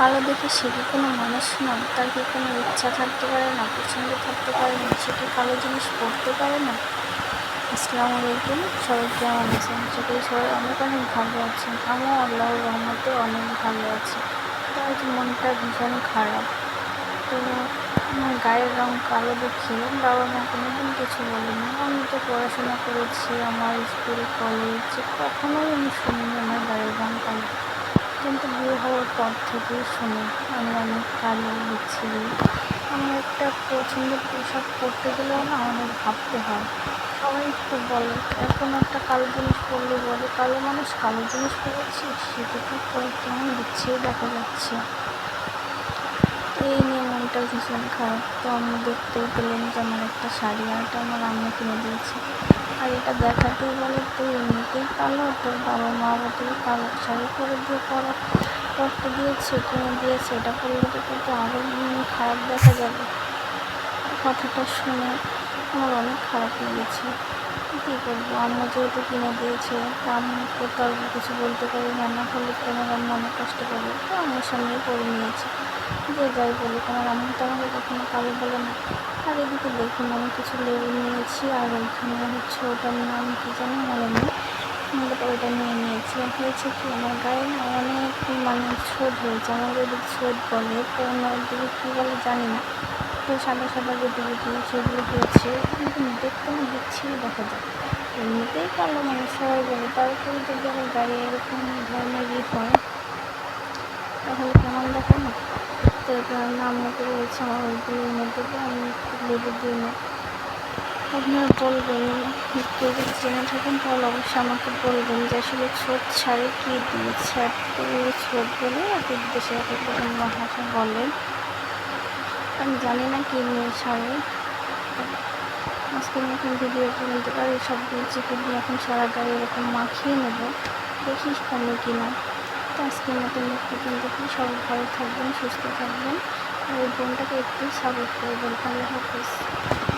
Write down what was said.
কালো দেখে সে কি কোনো মানুষ নয়? তার কি কোনো ইচ্ছা থাকতে পারে না, পছন্দ থাকতে পারে না, সে কি কালো জিনিস পড়তে পারে না? আসসালামু আলাইকুম। সবাই কেমন আছেন? করি সবাই অনেক অনেক ভালো আছেন। আমিও আল্লাহর রহমতে অনেক ভালো আছি। তো আজ মনটা ভীষণ খারাপ। তো আমার গায়ের রং কালো দেখে বাবা মা কোনোদিন কিছু বলেনি। আমি তো পড়াশোনা করেছি, আমার স্কুল, কলেজ, কখনোই আমি শুনিনি আমার গায়ের রং কালো। কিন্তু বিয়ে হওয়ার পর থেকেই শুনি, আমি অনেক কালো বিচ্ছিরি আমি একটা পছন্দের পোশাক পরতে গেলেও না অনেক ভাবতে হয়। সবাই একটু বলে, এখন একটা কালো জিনিস পরলে বলে, কালো মানুষ কালো জিনিস পরেছিস সেটা কি পরে কেমন বিচ্ছিরি দেখা যাচ্ছে? এই নিয়ে মনটা ভীষণ খারাপ। তো আমি দেখতে পেলেন যে আমার একটা শাড়ি আর এটা আমার আম্মু কিনে দিয়েছে। আর এটা দেখাতেই বলে তুই এমনিতেই কালো, তোর বাবা মা তোর কালো শাড়ি পরে দিয়ে পড়া পরতে দিয়েছে, কিনে দিয়েছে, এটা পরলে তো তোকে আরও খারাপ দেখা যাবে। কথাটা শুনে আমার অনেক খারাপ লেগেছে। কী করব? আম্মু যেহেতু কিনে দিয়েছে আম্মুকে তো আর কিছু বলতে পারি না না হলে আমার আম্মু অনেক কষ্ট করবে তো আমার সামনেই পরে নিয়েছে। যে যাই বলি আমার আম্মু তো আমাকে কখনো কালো বলে না। আর এদিকে দেখুন আমি কিছু লেবু নিয়েছি, আর ওইখানে হচ্ছে ওটার নাম কি জানি মনে নেই। মূলত ওইটা নিয়ে নিয়েছি। হয়েছে কি, আমার গায়ে না অনেক মানে ছোট হয়েছে। আমাদের এদিকে ছোট বলে, তো ওনার দিকে কী বলে জানি না। তো সাদা সাদা গুটি গুটি সেগুলো হয়েছে। কিন্তু দেখতে না বিচ্ছিরি দেখা যায়। এমনিতেই কালো মানুষ সবাই বলে, তারপরে যদি আমার গায়ে এরকম ধরনের ই হয়, তাহলে কেমন দেখে না কারণে আম্মুকে বলেছে আমার ওইগুলোর মধ্যে আমি একটু লেবু দিয়ে নেব আপনারা বলবেন কেউ যদি জেনে থাকেন? তাহলে অবশ্যই আমাকে বলবেন যে আসলে ছোট ছাড়ে কী দিয়েছে এত ছোট বলে এত দেশে এক এক রকম ভাষা বলে আমি জানি না কী নিয়ে ছাড়ে। আজকের মতন ভিডিও পর্যন্ত আর সব চিকেন এখন সারা গায়ে এরকম মাখিয়ে নেব। দেখি কমে কিনা তো আজকের মতন পর্যন্ত সব ভালো থাকবেন, সুস্থ থাকবেন। আর বোনটাকে একটু সাপোর্ট করবেন। আল্লাহ হাফিজ।